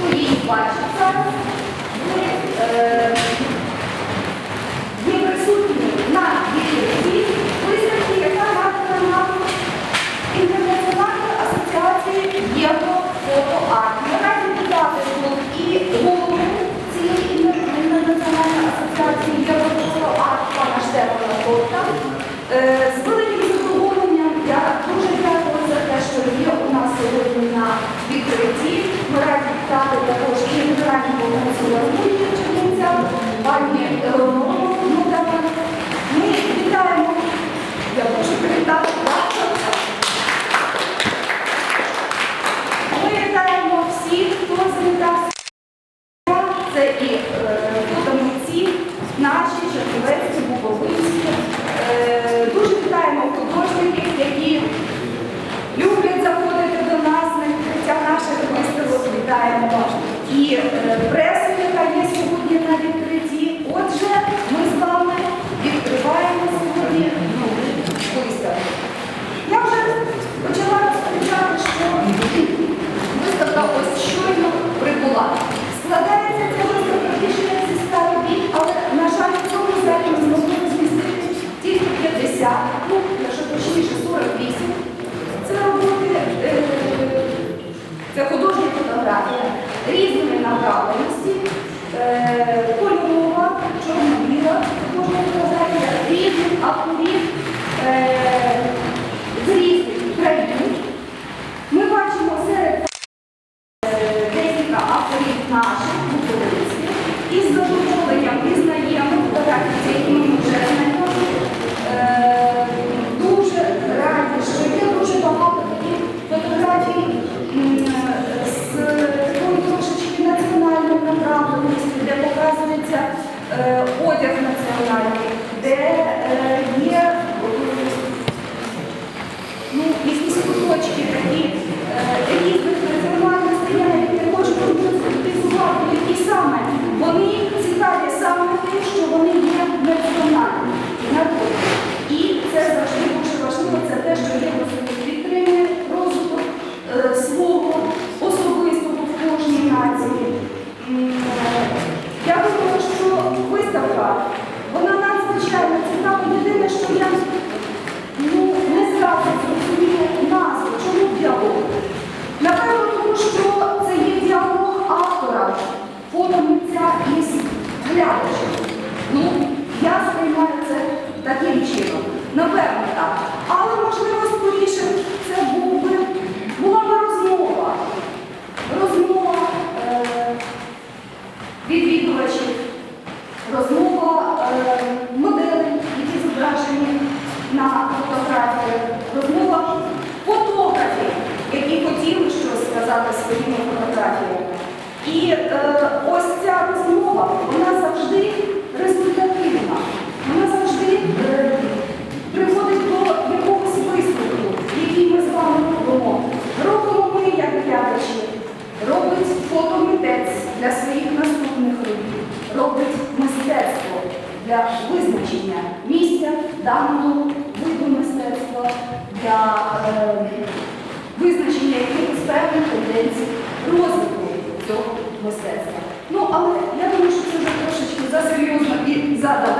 Курії бачиться. головного комітету. Ну, ми вітаємо. Я прошу привітати вас. Ми вітаємо всіх, хто завітався. Це і е, подавниці, наші, черговецькі, буковинські. Е, дуже вітаємо художників, які люблять заходити до нас на наших виставок. Вітаємо е, poder financiar фотографії, розмова фотографів, які хотіли щось сказати своїми фотографіями. І е, ось ця розмова, вона завжди результативна, вона завжди е, приводить до якогось висновку, який ми з вами робимо. Робимо ми, як глядачі, робить фотомитець для своїх наступних робіт, робить мистецтво для визначення місця даного суспільства для е, визначення якихось певних тенденцій розвитку цього мистецтва. Ну, але я думаю, що це вже трошечки засерйозно і задав.